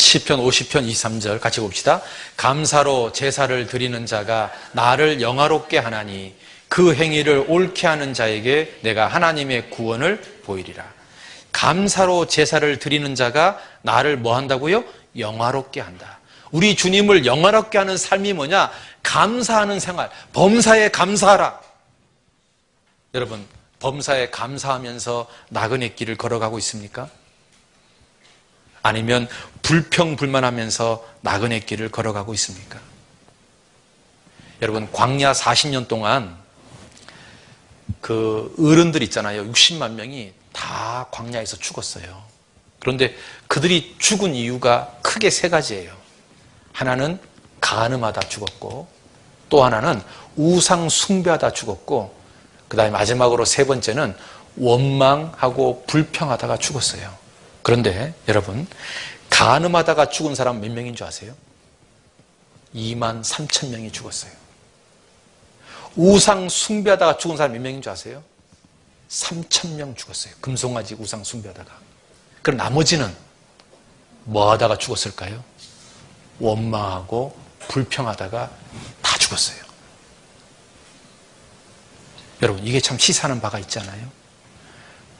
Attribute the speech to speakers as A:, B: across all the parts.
A: 시편 50편 23절 같이 봅시다. 감사로 제사를 드리는 자가 나를 영화롭게 하나니 그 행위를 옳게 하는 자에게 내가 하나님의 구원을 보이리라. 감사로 제사를 드리는 자가 나를 뭐 한다고요? 영화롭게 한다. 우리 주님을 영화롭게 하는 삶이 뭐냐? 감사하는 생활. 범사에 감사하라. 여러분, 범사에 감사하면서 나그네 길을 걸어가고 있습니까? 아니면 불평불만하면서 나그네 길을 걸어가고 있습니까? 여러분, 광야 40년 동안 그 어른들 있잖아요. 60만 명이 다 광야에서 죽었어요. 그런데 그들이 죽은 이유가 크게 세 가지예요. 하나는 가늠하다 죽었고, 또 하나는 우상 숭배하다 죽었고, 그 다음에 마지막으로 세 번째는 원망하고 불평하다가 죽었어요. 그런데 여러분, 가늠하다가 죽은 사람 몇 명인 줄 아세요? 2만 3천 명이 죽었어요. 우상 숭배하다가 죽은 사람 몇 명인 줄 아세요? 3천 명 죽었어요. 금송아지 우상 숭배하다가. 그럼 나머지는 뭐 하다가 죽었을까요? 원망하고 불평하다가 다 죽었어요. 여러분, 이게 참 시사하는 바가 있잖아요.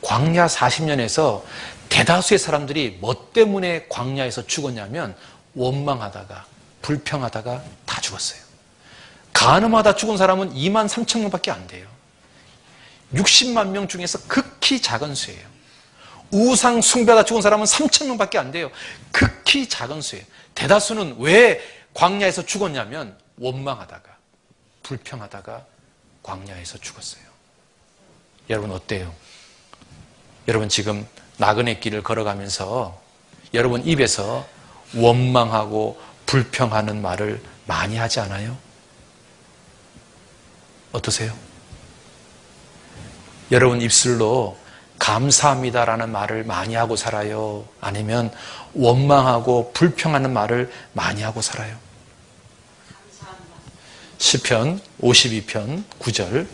A: 광야 40년에서 대다수의 사람들이 뭐 때문에 광야에서 죽었냐면 원망하다가 불평하다가 다 죽었어요. 가늠하다 죽은 사람은 2만 3천 명밖에 안 돼요. 60만 명 중에서 극히 작은 수예요. 우상 숭배하다 죽은 사람은 3천 명밖에 안 돼요. 극히 작은 수예요. 대다수는 왜 광야에서 죽었냐면 원망하다가 불평하다가 광야에서 죽었어요. 여러분 어때요? 여러분 지금 나그네 길을 걸어가면서 여러분 입에서 원망하고 불평하는 말을 많이 하지 않아요? 어떠세요? 여러분 입술로 감사합니다라는 말을 많이 하고 살아요? 아니면 원망하고 불평하는 말을 많이 하고 살아요? 시편 52편 9절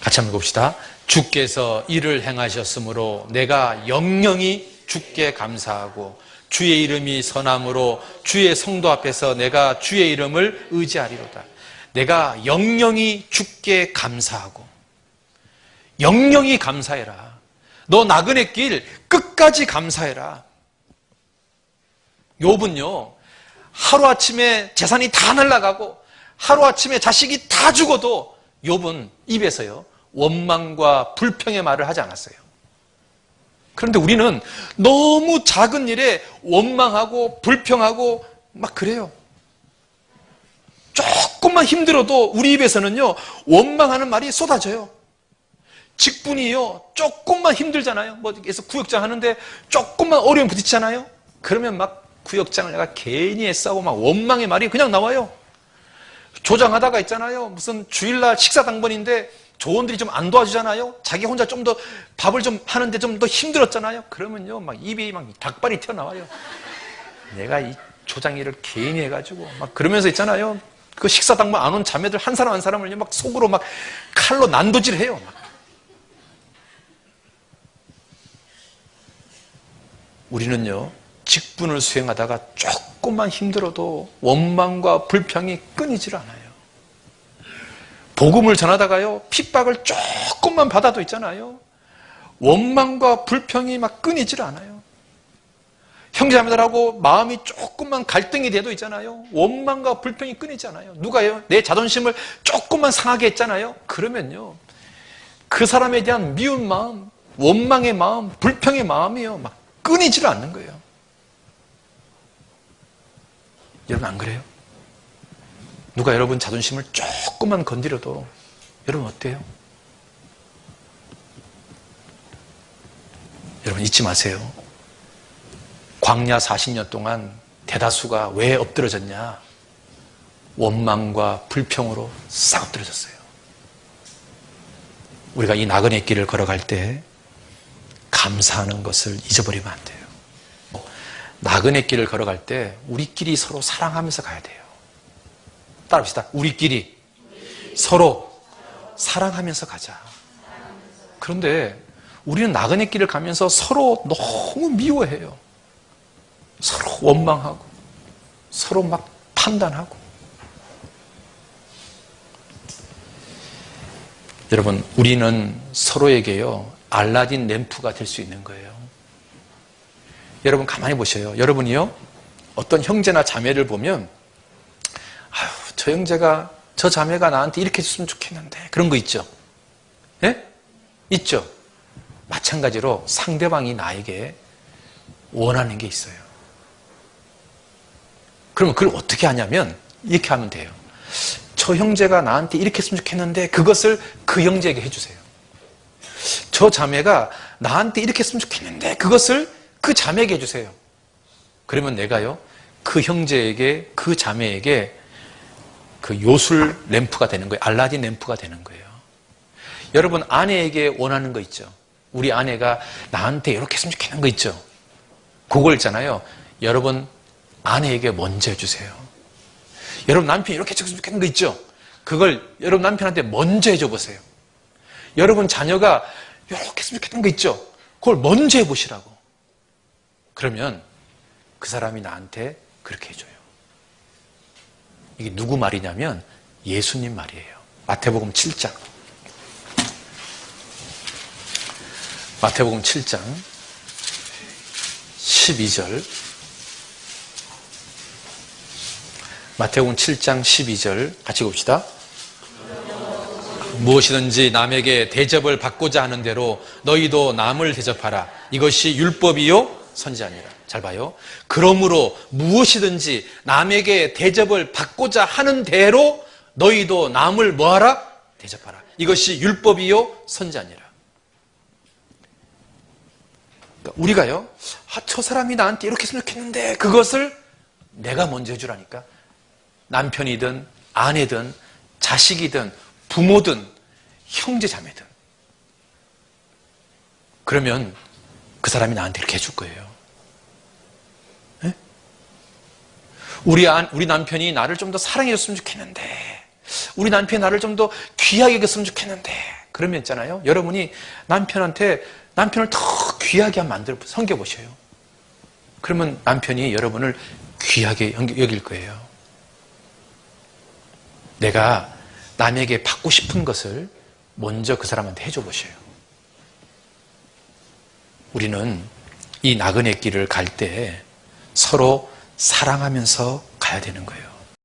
A: 같이 한번 봅시다. 주께서 일을 행하셨으므로 내가 영영이 주께 감사하고 주의 이름이 선함으로 주의 성도 앞에서 내가 주의 이름을 의지하리로다. 내가 영영이 주께 감사하고 영영이 감사해라. 너 나그네 길 끝까지 감사해라. 욥은요. 하루아침에 재산이 다 날라가고 하루아침에 자식이 다 죽어도 욥은 입에서요. 원망과 불평의 말을 하지 않았어요. 그런데 우리는 너무 작은 일에 원망하고 불평하고 막 그래요. 조금만 힘들어도 우리 입에서는요, 원망하는 말이 쏟아져요. 직분이요, 조금만 힘들잖아요. 뭐, 그래서 구역장 하는데 조금만 어려움 부딪히잖아요. 그러면 막 구역장을 내가 괜히 애싸고 막 원망의 말이 그냥 나와요. 조장하다가 있잖아요. 무슨 주일날 식사 당번인데 조원들이 좀 안 도와주잖아요. 자기 혼자 좀 더 밥을 좀 하는데 좀 더 힘들었잖아요. 그러면요, 막 입이 막 닭발이 튀어나와요. 내가 이 조장 일을 괜히 해가지고 막 그러면서 있잖아요. 그 식사 당번 안온 자매들 한 사람 한 사람을 막 속으로 막 칼로 난도질 해요. 막. 우리는요, 직분을 수행하다가 조금만 힘들어도 원망과 불평이 끊이질 않아요. 복음을 전하다가요, 핍박을 조금만 받아도 있잖아요. 원망과 불평이 막 끊이질 않아요. 형제자매들하고 마음이 조금만 갈등이 돼도 있잖아요. 원망과 불평이 끊이지 않아요. 누가요? 내 자존심을 조금만 상하게 했잖아요. 그러면요. 그 사람에 대한 미운 마음, 원망의 마음, 불평의 마음이요. 막 끊이지를 않는 거예요. 여러분 안 그래요? 누가 여러분 자존심을 조금만 건드려도 여러분 어때요? 여러분 잊지 마세요. 광야 40년 동안 대다수가 왜 엎드러졌냐? 원망과 불평으로 싹 엎드러졌어요. 우리가 이 나그네 길을 걸어갈 때 감사하는 것을 잊어버리면 안 돼요. 나그네 길을 걸어갈 때 우리끼리 서로 사랑하면서 가야 돼요. 따라합시다. 우리끼리 서로 사랑하면서 가자. 그런데 우리는 나그네 길을 가면서 서로 너무 미워해요. 서로 원망하고, 서로 막 판단하고. 여러분, 우리는 서로에게요, 알라딘 램프가 될 수 있는 거예요. 여러분, 가만히 보셔요. 여러분이요, 어떤 형제나 자매를 보면, 저 형제가, 저 자매가 나한테 이렇게 해줬으면 좋겠는데. 그런 거 있죠? 예? 있죠? 마찬가지로 상대방이 나에게 원하는 게 있어요. 그러면 그걸 어떻게 하냐면, 이렇게 하면 돼요. 저 형제가 나한테 이렇게 했으면 좋겠는데, 그것을 그 형제에게 해주세요. 저 자매가 나한테 이렇게 했으면 좋겠는데, 그것을 그 자매에게 해주세요. 그러면 내가요, 그 형제에게, 그 자매에게 그 요술 램프가 되는 거예요. 알라딘 램프가 되는 거예요. 여러분, 아내에게 원하는 거 있죠? 우리 아내가 나한테 이렇게 했으면 좋겠는 거 있죠? 그걸 있잖아요. 여러분, 아내에게 먼저 해주세요. 여러분, 남편이 이렇게 했으면 좋겠는 거 있죠? 그걸 여러분 남편한테 먼저 해줘 보세요. 여러분, 자녀가 이렇게 했으면 좋겠는 거 있죠? 그걸 먼저 해보시라고. 그러면 그 사람이 나한테 그렇게 해줘요. 이게 누구 말이냐면 예수님 말이에요. 마태복음 7장. 마태복음 7장 12절. 마태복음 7장 12절 같이 봅시다. 무엇이든지 남에게 대접을 받고자 하는 대로 너희도 남을 대접하라. 이것이 율법이요 선지아니라. 잘 봐요. 그러므로 무엇이든지 남에게 대접을 받고자 하는 대로 너희도 남을 뭐하라? 대접하라. 이것이 율법이요 선지아니라. 그러니까 우리가요, 아, 저 사람이 나한테 이렇게 좋겠는데 그것을 내가 먼저 해주라니까. 남편이든 아내든 자식이든 부모든 형제 자매든 그러면 그 사람이 나한테 이렇게 해줄 거예요. 우리, 안, 우리 남편이 나를 좀 더 사랑해줬으면 좋겠는데 우리 남편이 나를 좀 더 귀하게 여겼으면 좋겠는데 그러면 있잖아요. 여러분이 남편한테 남편을 더 귀하게 만들어 섬겨보셔요. 그러면 남편이 여러분을 귀하게 여길 거예요. 내가 남에게 받고 싶은 것을 먼저 그 사람한테 해줘 보셔요. 우리는 이 나그네 길을 갈 때 서로 사랑하면서 가야 되는 거예요.